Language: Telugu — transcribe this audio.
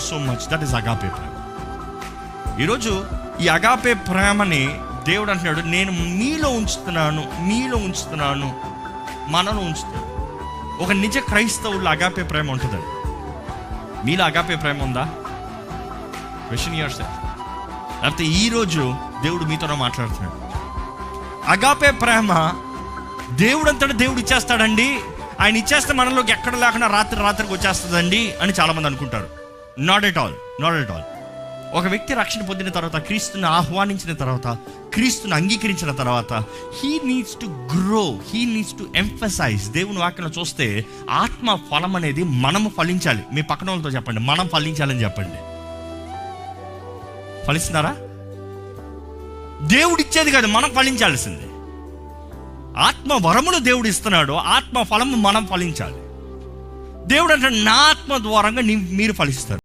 You so much that is agape ప్రేమ ఈరోజు ఈ అగాపే ప్రేమని దేవుడు అంటున్నాడు నేను మీలో ఉంచుతున్నాను మీలో ఉంచుతున్నాను మనలో ఉంచుతున్నాను. ఒక నిజ క్రైస్తవుల్లో అగాపే ప్రేమ ఉంటుందండి. మీలో అగాపే ప్రేమ ఉందా? క్వశ్చన్ ఇయర్ సార్ లేకపోతే ఈరోజు దేవుడు మీతోనే మాట్లాడుతున్నాడు. అగాపే ప్రేమ దేవుడు అంతటా దేవుడు ఇచ్చేస్తాడండి. ఆయన ఇచ్చేస్తే మనలోకి ఎక్కడ లేకుండా రాత్రి రాత్రికి వచ్చేస్తుందండి అని చాలామంది అనుకుంటారు. Not at all not at all ఒక వ్యక్తి రక్షణ పొందిన తర్వాత క్రీస్తుని ఆహ్వానించిన తర్వాత క్రీస్తుని అంగీకరించిన తర్వాత he needs to grow he needs to emphasise దేవుని వాక్యలో చూస్తే ఆత్మ ఫలం అనేది మనము ఫలించాలి. మీ పక్కన వాళ్ళతో చెప్పండి. మనం ఫలించాలని చెప్పండి. ఫలిస్తున్నారా? దేవుడు ఇచ్చేది కాదు మనం ఫలించాల్సిందే. ఆత్మ వరమును దేవుడు ఇస్తున్నాడు. ఆత్మ ఫలము మనం ఫలించాలి. దేవుడు అంటే నా ఆత్మ ద్వారంగా మీరు ఫలిస్తారు.